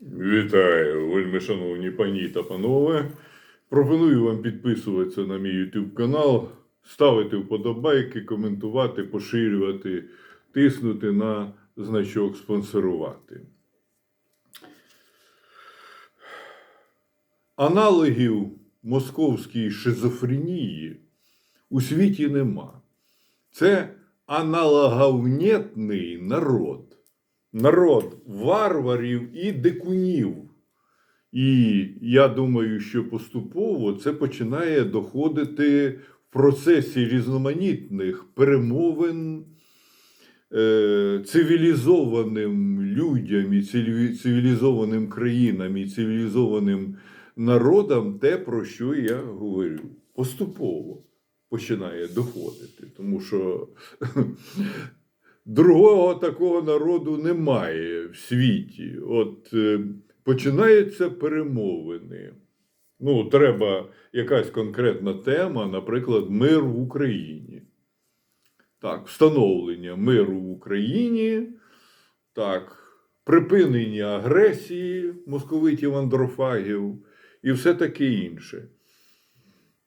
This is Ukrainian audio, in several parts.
Вітаю, вельми шановні пані та панове. Пропоную вам підписуватися на мій YouTube канал, ставити вподобайки, коментувати, поширювати, тиснути на значок спонсорувати. Аналогів московській шизофренії у світі нема. Це аналоговнєтний народ. Народ варварів і дикунів. І я думаю, що поступово це починає доходити в процесі різноманітних перемовин е, цивілізованим людям і цивілізованим країнам і цивілізованим народам те, про що я говорю. Поступово починає доходити. Тому що другого такого народу немає в світі. От е, починаються перемовини. Ну, треба якась конкретна тема, наприклад, мир в Україні. Так, встановлення миру в Україні, так, припинення агресії московитів андрофагів і все таке інше.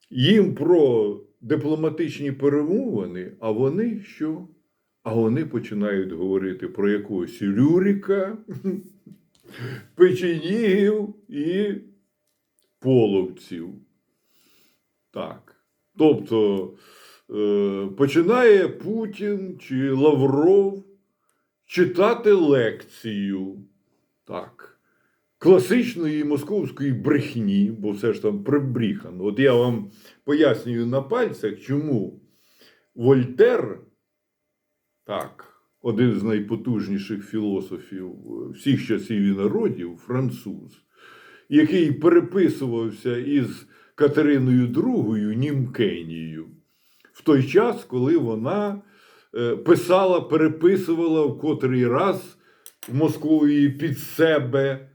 Їм про дипломатичні перемовини, а вони що? А вони починають говорити про якогось Рюріка, печенігів і половців. Так. Тобто е, починає Путін чи Лавров читати лекцію. Так. Класичної московської брехні, бо все ж там прибріхано. От я вам пояснюю на пальцях, чому Вольтер, так, один з найпотужніших філософів е, всіх часів і народів, француз, який переписувався із Катериною II Німкенією в той час, коли вона е, писала, переписувала в котрий раз в Московії під себе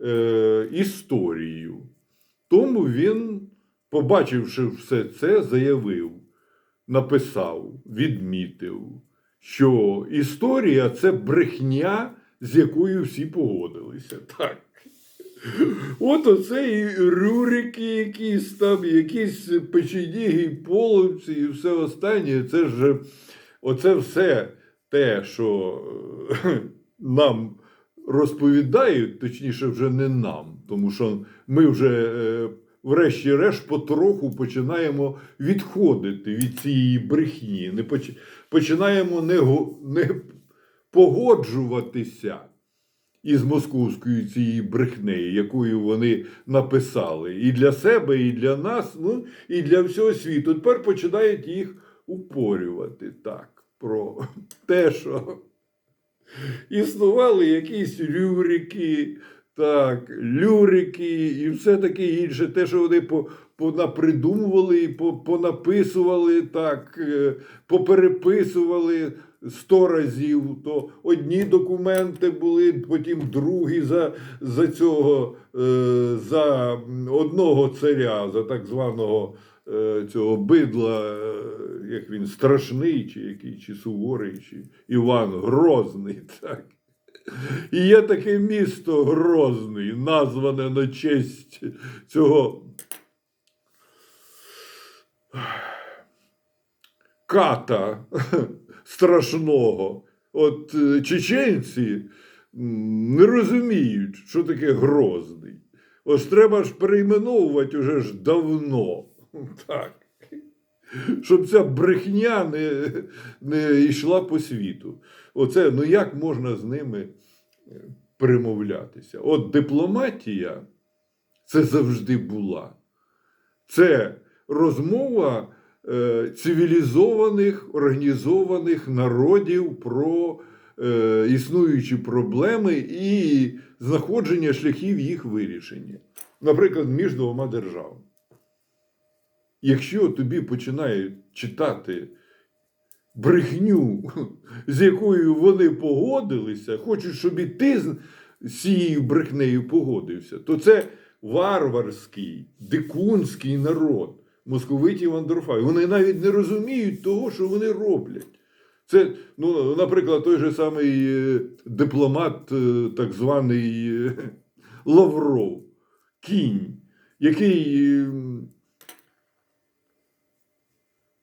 е, історію. Тому він, побачивши все це, заявив, написав, відмітив, що історія це брехня, з якою всі погодилися. Так. От оце і рюрики якісь там, якісь печеніги, половці і все останнє. Це ж оце все те, що е, нам розповідають, точніше, вже не нам, тому що ми вже, е, врешті-решт, потроху починаємо відходити від цієї брехні, не поч... починаємо не, не погоджуватися із московською цією брехнею, якою вони написали, і для себе, і для нас, ну і для всього світу. Тепер починають їх упорювати так про те, що існували якісь рюрики, так, люрики і все таке інше. Те, що вони по, понапридумували, понаписували, так, е, попереписували сто разів. То одні документи були, потім другі за, за цього, е, за одного царя, за так званого е, цього бидла, як він страшний, чи який, чи суворий, чи Іван Грозний. Так. І є таке місто Грозний, назване на честь цього ката страшного. От е, чеченці не розуміють, що таке Грозний. Ось треба ж перейменовувати уже ж давно. Так. Щоб ця брехня не, не йшла по світу. Оце, ну як можна з ними е, перемовлятися? От дипломатія це завжди була. Це розмова е, цивілізованих, організованих народів про е, існуючі проблеми і знаходження шляхів їх вирішення. Наприклад, між двома державами. Якщо тобі починають читати брехню, з якою вони погодилися, хочуть, щоб і ти з цією брехнею погодився, то це варварський, дикунський народ московитів Андрофагів. Вони навіть не розуміють того, що вони роблять. Це, ну, наприклад, той же самий е, дипломат, е, так званий е, Лавров, кінь, який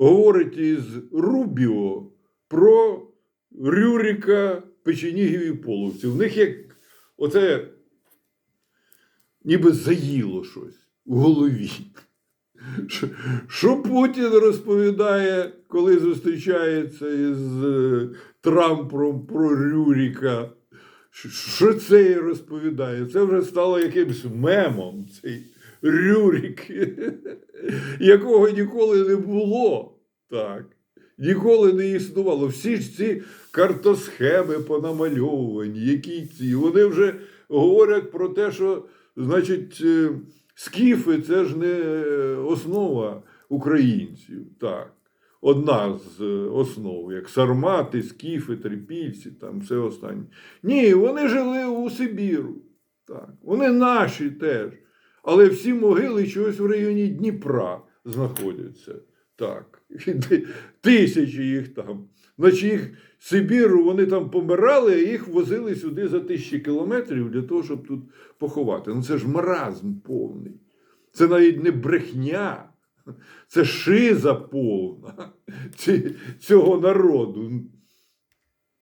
говорить із Рубіо про Рюрика, Печенігів і Половців. В них як оце ніби заїло щось у голові. Що- Путін розповідає, коли зустрічається із е, Трампом про Рюріка? Що- це розповідає? Це вже стало якимось мемом, цей Рюрік, якого ніколи не було. Так. Ніколи не існувало. Всі ж ці картосхеми понамальовувані, які ці. Вони вже говорять про те, що, значить, е, скіфи це ж не основа українців. Так. Одна з основ, як сармати, скіфи, трипільці, там все останнє. Ні, вони жили у Сибіру. Так. Вони наші теж. Але всі могили чогось в районі Дніпра знаходяться. Так. Тисячі їх там. Значить, їх Сибіру вони там помирали, а їх возили сюди за тисячі кілометрів для того, щоб тут поховати. Ну це ж маразм повний. Це навіть не брехня, це шиза повна цього народу.